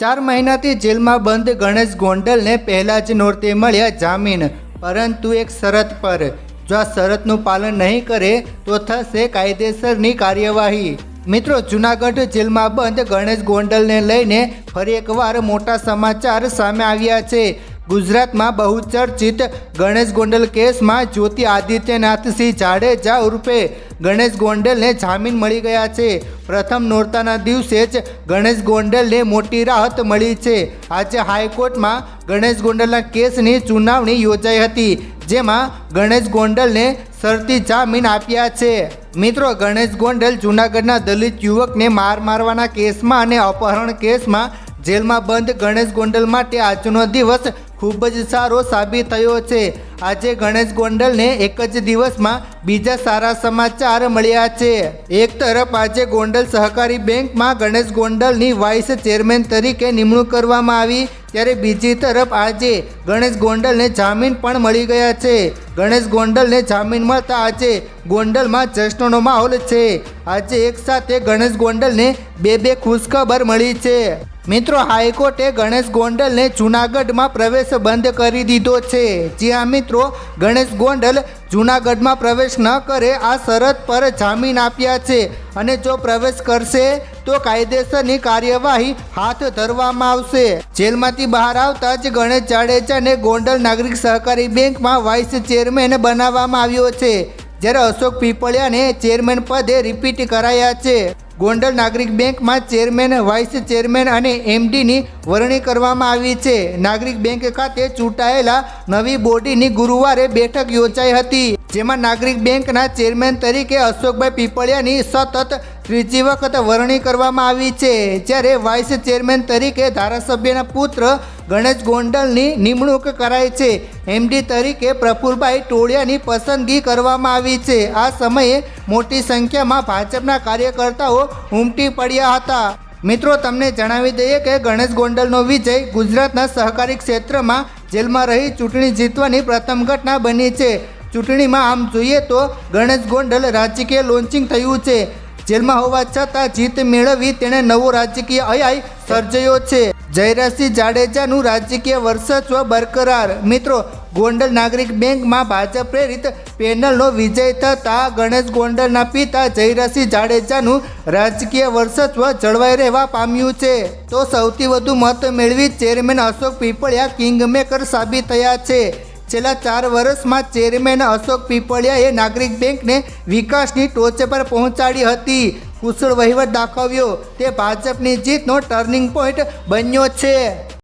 ચાર મહિનાથી જેલમાં બંધ ગણેશ ગોંડલને પહેલાં જ નોરતે મળ્યા જામીન. પરંતુ એક શરત પર. જો આ શરતનું પાલન નહીં કરે, તો થશે કાયદેસરની કાર્યવાહી. મિત્રો, જુનાગઢ જેલમાં બંધ ગણેશ ગોંડલને લઈને ફરી એકવાર મોટા સમાચાર સામે આવ્યા છે. ગુજરાતમાં બહુચર્ચિત ગણેશ ગોંડલ કેસમાં જ્યોતિ આદિત્યનાથસિંહ જાડેજા ઉર્ફે ગણેશ ગોંડલને જામીન મળી ગયા છે. પ્રથમ નોરતાના દિવસે જ ગણેશ ગોંડલને મોટી રાહત મળી છે. આજે હાઈકોર્ટમાં ગણેશ ગોંડલના કેસની ચુનાવણી યોજાઈ હતી, જેમાં ગણેશ ગોંડલને શરતી જામીન આપ્યા છે. મિત્રો, ગણેશ ગોંડલ જૂનાગઢના દલિત યુવકને માર મારવાના કેસમાં અને અપહરણ કેસમાં જેલમાં બંધ ગણેશ ગોંડલ માટે આજનો દિવસ ખૂબ જ સારો સાબિત થયો છે. આજે ગણેશ ગોંડલને એક જ દિવસમાં બીજા સારા સમાચાર મળ્યા છે. એક તરફ આજે ગોંડલ સહકારી બેંકમાં ગણેશ ગોંડલની વાઇસ ચેરમેન તરીકે નિમણૂક કરવામાં આવી, ત્યારે બીજી તરફ આજે ગણેશ ગોંડલને જામીન પણ મળી ગયા છે. ગણેશ ગોંડલને જામીન મળતા આજે ગોંડલમાં જશ્નનો માહોલ છે. આજે એક સાથે ગણેશ ગોંડલને બે બે ખુશખબર મળી છે. મિત્રો, હાઈકોર્ટે ગણેશ ગોંડલને જૂનાગઢમાં પ્રવેશ બંધ કરી દીધો છે. જ્યાં હા મિત્રો, ગણેશ ગોંડલ જૂનાગઢમાં પ્રવેશ ન કરે, આ શરત પર જામીન આપ્યા છે. અને જો પ્રવેશ કરશે, તો કાયદેસરની કાર્યવાહી હાથ ધરવામાં આવશે. જેલમાંથી બહાર આવતા જ ગણેશ જાડેજાને ગોંડલ નાગરિક સહકારી બેંકમાં વાઇસ ચેરમેન બનાવવામાં આવ્યો છે. જ્યારે અશોક પીપળિયાને ચેરમેન પદે રિપીટ કરાયા છે. ગોંડલ નાગરિક બેંકમાં ચેરમેન, વાઇસ ચેરમેન અને એમડીની વરણી કરવામાં આવી છે. નાગરિક બેંક ખાતે ચૂંટાયેલા નવી બોડીની ગુરુવારે બેઠક યોજાઈ હતી, જેમાં નાગરિક બેંકના ચેરમેન તરીકે અશોકભાઈ પીપળિયાની સતત ત્રીજી વખત વરણી કરવામાં આવી છે. જ્યારે વાઇસ ચેરમેન તરીકે ધારાસભ્યના પુત્ર ગણેશ ગોંડલની નિમણૂક કરાઈ છે. એમડી તરીકે પ્રફુલભાઈ ટોળિયાની પસંદગી કરવામાં આવી છે. આ સમયે મોટી સંખ્યામાં ભાજપના કાર્યકર્તાઓ ઉમટી પડ્યા હતા. મિત્રો, તમને જણાવી દઈએ કે ગણેશ ગોંડલનો વિજય ગુજરાતના સહકારી ક્ષેત્રમાં જેલમાં રહી ચૂંટણી જીતવાની પ્રથમ ઘટના બની છે. ચૂંટણીમાં આમ જોઈએ તો ગણેશ ગોંડલ રાજકીય લોન્ચિંગ થયું છે. જેલમાં હોવા છતાં જીત મેળવી તેણે નવો રાજકીય અયાય સર્જયો છે. જયરાજસિંહ જાડેજાનું રાજકીય વર્ચસ્વ બરકરાર. મિત્રો ગોંડલ નાગરિક બેંકમાં ભાજપ પ્રેરિત પેનલનો વિજય થતાં ગણેશ ગોંડલના પિતા જયરસિંહ જાડેજાનું રાજકીય વર્ચસ્વ જળવાઈ રહેવા પામ્યું છે. તો સૌથી વધુ મત મેળવી ચેરમેન અશોક પીપળિયા કિંગમેકર સાબિત થયા છે. છેલ્લા ચાર વર્ષમાં ચેરમેન અશોક પીપળિયાએ નાગરિક બેંકને વિકાસની ટોચ પર પહોંચાડી હતી. કુશળ વહીવટ દાખવ્યો. તે ભાજપની જીતનો ટર્નિંગ પોઈન્ટ બન્યો છે.